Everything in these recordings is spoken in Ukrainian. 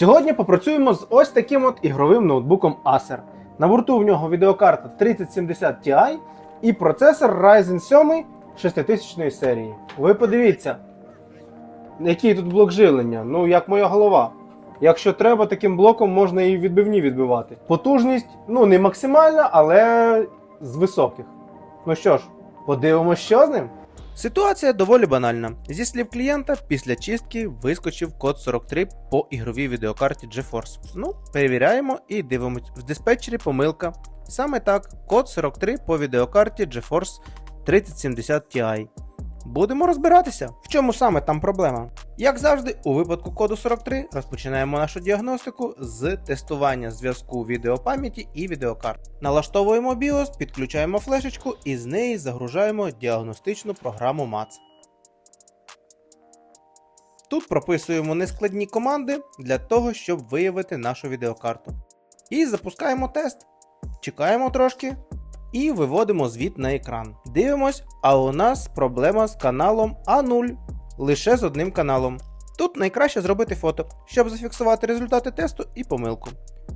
Сьогодні попрацюємо з ось таким от ігровим ноутбуком Acer. На борту в нього відеокарта 3070 Ti і процесор Ryzen 7 6000 серії. Ви подивіться, який тут блок живлення, ну як моя голова. Якщо треба, таким блоком можна і відбивні відбивати. Потужність, ну не максимальна, але з високих. Ну що ж, подивимося, що з ним. Ситуація доволі банальна. Зі слів клієнта, після чистки вискочив код 43 по ігровій відеокарті GeForce. Ну, перевіряємо і дивимось. В диспетчері помилка. Саме так, код 43 по відеокарті GeForce 3070 Ti. Будемо розбиратися, в чому саме там проблема. Як завжди, у випадку коду 43 розпочинаємо нашу діагностику з тестування зв'язку відеопам'яті і відеокарт. Налаштовуємо BIOS, підключаємо флешечку і з неї загружаємо діагностичну програму MATS. Тут прописуємо нескладні команди для того, щоб виявити нашу відеокарту. І запускаємо тест. Чекаємо трошки і виводимо звіт на екран. Дивимось, а у нас проблема з каналом А0, лише з одним каналом. Тут найкраще зробити фото, щоб зафіксувати результати тесту і помилку.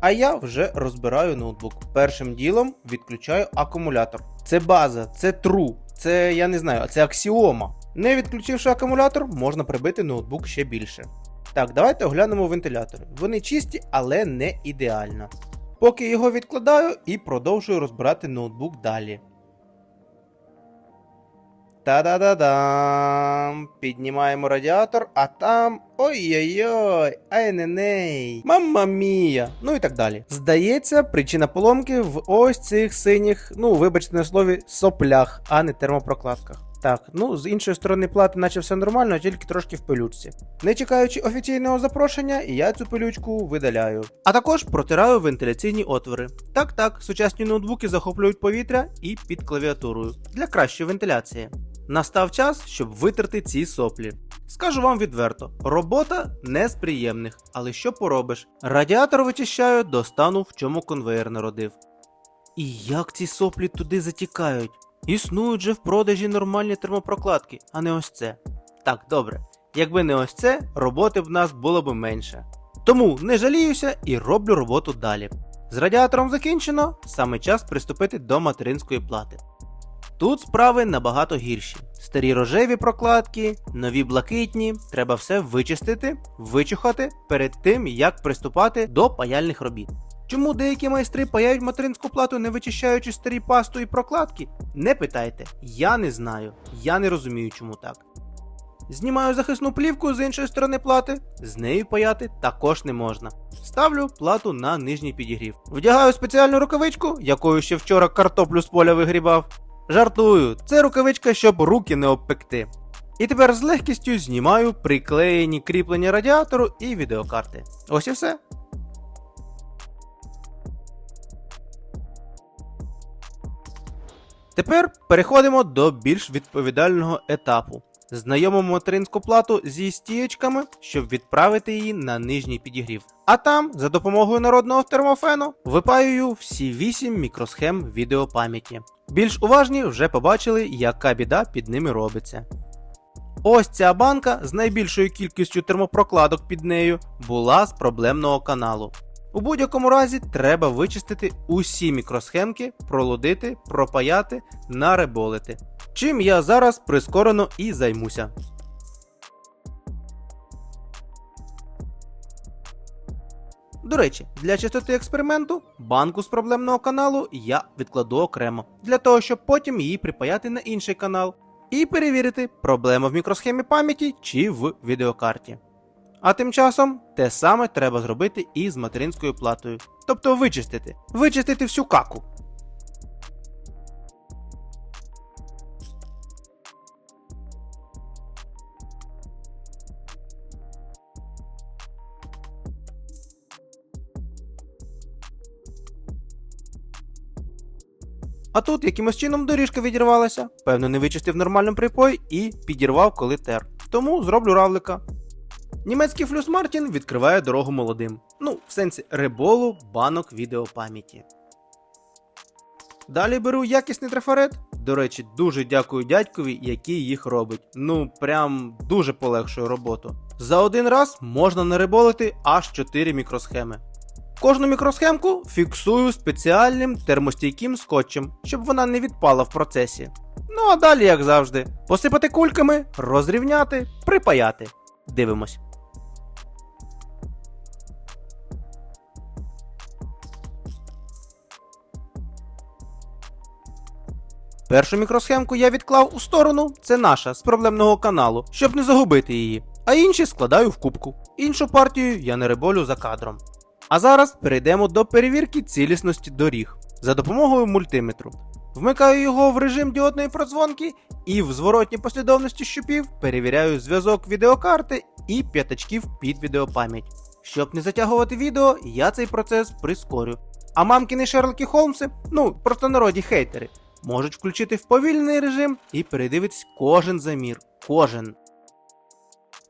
А я вже розбираю ноутбук. Першим ділом відключаю акумулятор. Це база, це true, це я не знаю, це аксіома. Не відключивши акумулятор, можна прибити ноутбук ще більше. Так, давайте оглянемо вентилятори. Вони чисті, але не ідеально. Поки його відкладаю і продовжую розбирати ноутбук далі. Та-да-да-дам. Піднімаємо радіатор, а там. Ой-ой-ой, ай-не-ней, мамма мія, ну і так далі. Здається, причина поломки в ось цих синіх, ну вибачте на слові, соплях, а не термопрокладках. Так, ну з іншої сторони плати, наче все нормально, тільки трошки в пилючці. Не чекаючи офіційного запрошення, я цю пилючку видаляю. А також протираю вентиляційні отвори. Так, так, сучасні ноутбуки захоплюють повітря і під клавіатурою для кращої вентиляції. Настав час, щоб витерти ці соплі. Скажу вам відверто, робота не з приємних, але що поробиш? Радіатор вичищаю до стану, в чому конвейер народив. І як ці соплі туди затікають? Існують же в продажі нормальні термопрокладки, а не ось це. Так, добре. Якби не ось це, роботи в нас було б менше. Тому не жаліюся і роблю роботу далі. З радіатором закінчено, саме час приступити до материнської плати. Тут справи набагато гірші. Старі рожеві прокладки, нові блакитні, треба все вичистити, вичухати перед тим, як приступати до паяльних робіт. Чому деякі майстри паяють материнську плату, не вичищаючи старі пасту і прокладки? Не питайте, я не знаю, я не розумію, чому так. Знімаю захисну плівку з іншої сторони плати, з нею паяти також не можна. Ставлю плату на нижній підігрів. Вдягаю спеціальну рукавичку, якою ще вчора картоплю з поля вигрібав. Жартую, це рукавичка, щоб руки не обпекти. І тепер з легкістю знімаю приклеєні кріплення радіатору і відеокарти. Ось і все. Тепер переходимо до більш відповідального етапу. Знайомимо материнську плату зі стієчками, щоб відправити її на нижній підігрів. А там, за допомогою народного термофену, випаюю всі 8 мікросхем відеопам'яті. Більш уважні вже побачили, яка біда під ними робиться. Ось ця банка з найбільшою кількістю термопрокладок під нею була з проблемного каналу. У будь-якому разі треба вичистити усі мікросхемки, пролудити, пропаяти, нареболити. Чим я зараз прискорено і займуся. До речі, для чистоти експерименту банку з проблемного каналу я відкладу окремо, для того, щоб потім її припаяти на інший канал і перевірити, проблема в мікросхемі пам'яті чи в відеокарті. А тим часом те саме треба зробити і з материнською платою. Тобто вичистити. Вичистити всю каку. А тут якимось чином доріжка відірвалася, певно, не вичистив нормально припой і підірвав, коли тер. Тому зроблю равлика. Німецький флюс Мартін відкриває дорогу молодим. Ну, в сенсі реболу банок відеопам'яті. Далі беру якісний трафарет. До речі, дуже дякую дядькові, який їх робить. Ну, прям дуже полегшує роботу. За один раз можна нариболити аж 4 мікросхеми. Кожну мікросхемку фіксую спеціальним термостійким скотчем, щоб вона не відпала в процесі. Ну а далі, як завжди, посипати кульками, розрівняти, припаяти. Дивимось. Першу мікросхемку я відклав у сторону, це наша з проблемного каналу, щоб не загубити її. А інші складаю в кубку. Іншу партію я не риболю за кадром. А зараз перейдемо до перевірки цілісності доріг за допомогою мультиметру. Вмикаю його в режим діодної продзвонки і в зворотній послідовності щупів перевіряю зв'язок відеокарти і п'ятачків під відеопам'ять. Щоб не затягувати відео, я цей процес прискорю. А мамкіни Шерлоки Холмси, ну просто народі хейтери, можуть включити вповільнений режим і передивитись кожен замір. Кожен.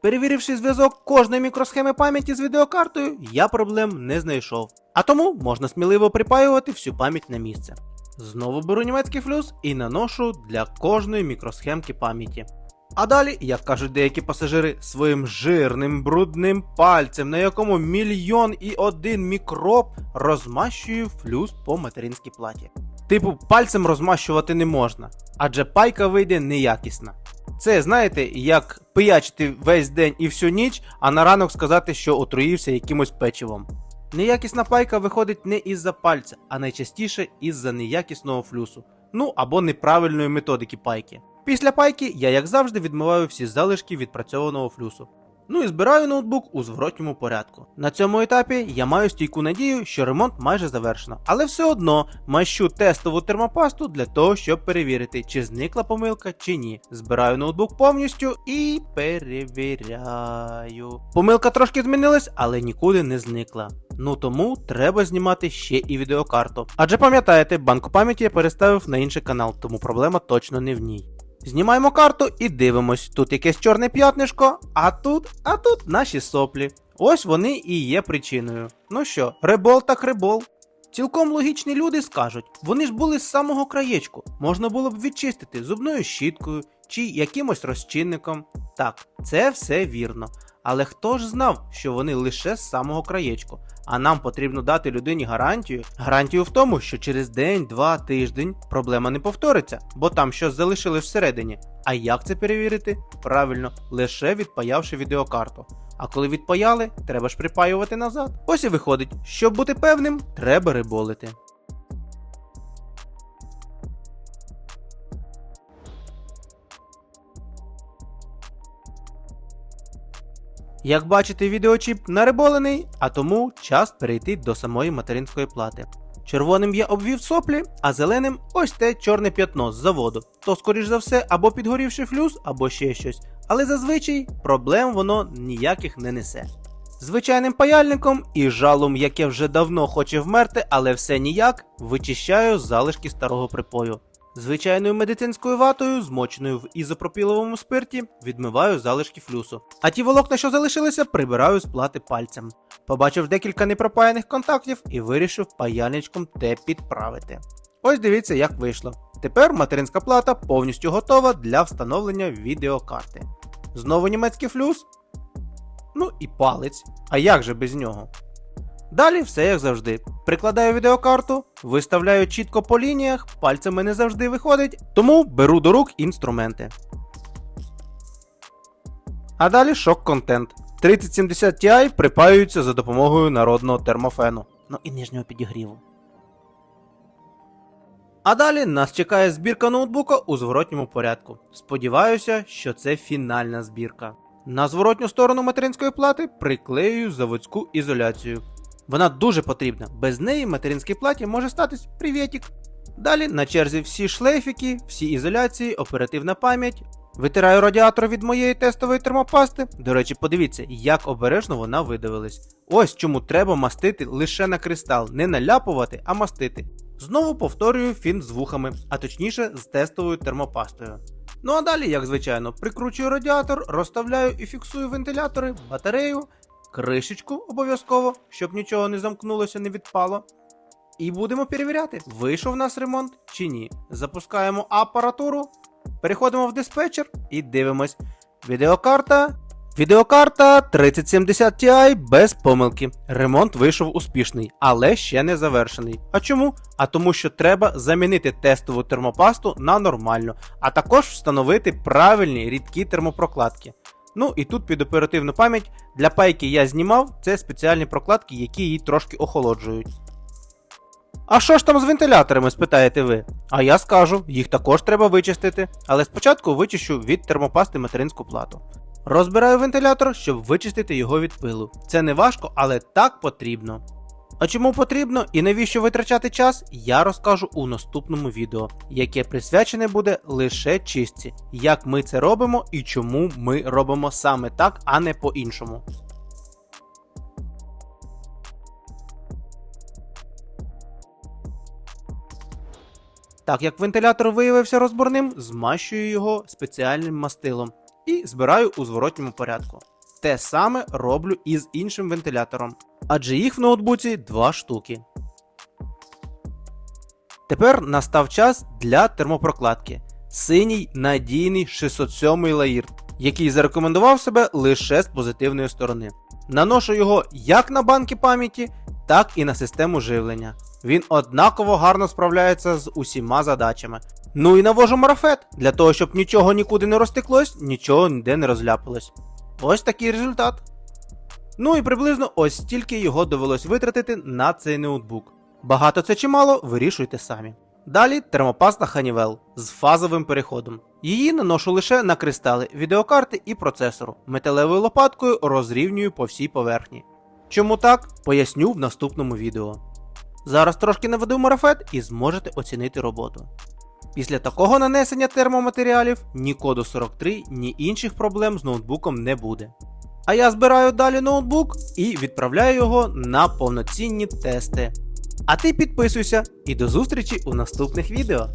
Перевіривши зв'язок кожної мікросхеми пам'яті з відеокартою, я проблем не знайшов. А тому можна сміливо припаювати всю пам'ять на місце. Знову беру німецький флюс і наношу для кожної мікросхемки пам'яті. А далі, як кажуть деякі пасажири, своїм жирним брудним пальцем, на якому мільйон і один мікроб, розмащую флюс по материнській платі. Типу, пальцем розмащувати не можна, адже пайка вийде неякісна. Це знаєте, як пиячити весь день і всю ніч, а на ранок сказати, що отруївся якимось печивом. Неякісна пайка виходить не із-за пальця, а найчастіше із-за неякісного флюсу, ну або неправильної методики пайки. Після пайки я, як завжди, відмиваю всі залишки відпрацьованого флюсу. Ну і збираю ноутбук у зворотньому порядку. На цьому етапі я маю стійку надію, що ремонт майже завершено, але все одно мащу тестову термопасту для того, щоб перевірити, чи зникла помилка чи ні. Збираю ноутбук повністю і перевіряю. Помилка трошки змінилась, але нікуди не зникла. Ну тому треба знімати ще і відеокарту. Адже пам'ятаєте, банку пам'яті я переставив на інший канал, тому проблема точно не в ній. Знімаємо карту і дивимось. Тут якесь чорне п'ятнишко, а тут, а тут наші соплі. Ось вони і є причиною. Ну що, рибол так рибол. Цілком логічні люди скажуть, вони ж були з самого краєчку, можна було б відчистити зубною щіткою чи якимось розчинником. Так, це все вірно. Але хто ж знав, що вони лише з самого краєчку? А нам потрібно дати людині гарантію. Гарантію в тому, що через день, два, тиждень проблема не повториться, бо там щось залишили всередині. А як це перевірити? Правильно, лише відпаявши відеокарту. А коли відпаяли, треба ж припаювати назад. Ось і виходить, щоб бути певним, треба риболити. Як бачите, відеочіп нариболений, а тому час перейти до самої материнської плати. Червоним я обвів соплі, а зеленим ось те чорне п'ятно з заводу. То, скоріш за все, або підгорівший флюс, або ще щось. Але зазвичай проблем воно ніяких не несе. Звичайним паяльником і жалом, яке вже давно хоче вмерти, але все ніяк, вичищаю залишки старого припою. Звичайною медицинською ватою, змоченою в ізопропіловому спирті, відмиваю залишки флюсу. А ті волокна, що залишилися, прибираю з плати пальцем. Побачив декілька непропаяних контактів і вирішив паяльничком те підправити. Ось дивіться, як вийшло. Тепер материнська плата повністю готова для встановлення відеокарти. Знову німецький флюс. Ну і палець. А як же без нього? Далі все як завжди. Прикладаю відеокарту, виставляю чітко по лініях, пальцями не завжди виходить, тому беру до рук інструменти. А далі шок-контент. 3070 Ti припаюються за допомогою народного термофену. Ну і нижнього підігріву. А далі нас чекає збірка ноутбука у зворотньому порядку. Сподіваюся, що це фінальна збірка. На зворотню сторону материнської плати приклеюю заводську ізоляцію. Вона дуже потрібна, без неї материнській платі може статись привітік. Далі на черзі всі шлейфіки, всі ізоляції, оперативна пам'ять. Витираю радіатор від моєї тестової термопасти. До речі, подивіться, як обережно вона видавилась. Ось чому треба мастити лише на кристал, не наляпувати, а мастити. Знову повторюю фінт з вухами, а точніше з тестовою термопастою. Ну а далі, як звичайно, прикручую радіатор, розставляю і фіксую вентилятори, батарею, кришечку обов'язково, щоб нічого не замкнулося, не відпало. І будемо перевіряти, вийшов у нас ремонт чи ні. Запускаємо апаратуру, переходимо в диспетчер і дивимось. Відеокарта Відеокарта 3070 Ti без помилки. Ремонт вийшов успішний, але ще не завершений. А чому? А тому, що треба замінити тестову термопасту на нормальну, а також встановити правильні рідкі термопрокладки. Ну і тут під оперативну пам'ять для пайки я знімав це спеціальні прокладки, які її трошки охолоджують. А що ж там з вентиляторами, спитаєте ви? А я скажу, їх також треба вичистити, але спочатку вичищу від термопасти материнську плату. Розбираю вентилятор, щоб вичистити його від пилу. Це не важко, але так потрібно. А чому потрібно і навіщо витрачати час, я розкажу у наступному відео, яке присвячене буде лише чистці, як ми це робимо і чому ми робимо саме так, а не по-іншому. Так як вентилятор виявився розборним, змащую його спеціальним мастилом і збираю у зворотньому порядку. Те саме роблю і з іншим вентилятором, адже їх в ноутбуці два штуки. Тепер настав час для термопрокладки. Синій надійний 607 лаїр, який зарекомендував себе лише з позитивної сторони. Наношу його як на банки пам'яті, так і на систему живлення. Він однаково гарно справляється з усіма задачами. Ну і навожу марафет, для того, щоб нічого нікуди не розтеклось, нічого ніде не розляпалось. Ось такий результат. Ну і приблизно ось стільки його довелось витратити на цей ноутбук. Багато це чи мало, вирішуйте самі. Далі термопаста Honeywell з фазовим переходом. Її наношу лише на кристали відеокарти і процесору. Металевою лопаткою розрівнюю по всій поверхні. Чому так, поясню в наступному відео. Зараз трошки наведу марафет і зможете оцінити роботу. Після такого нанесення термоматеріалів ні коду 43, ні інших проблем з ноутбуком не буде. А я збираю далі ноутбук і відправляю його на повноцінні тести. А ти підписуйся і до зустрічі у наступних відео.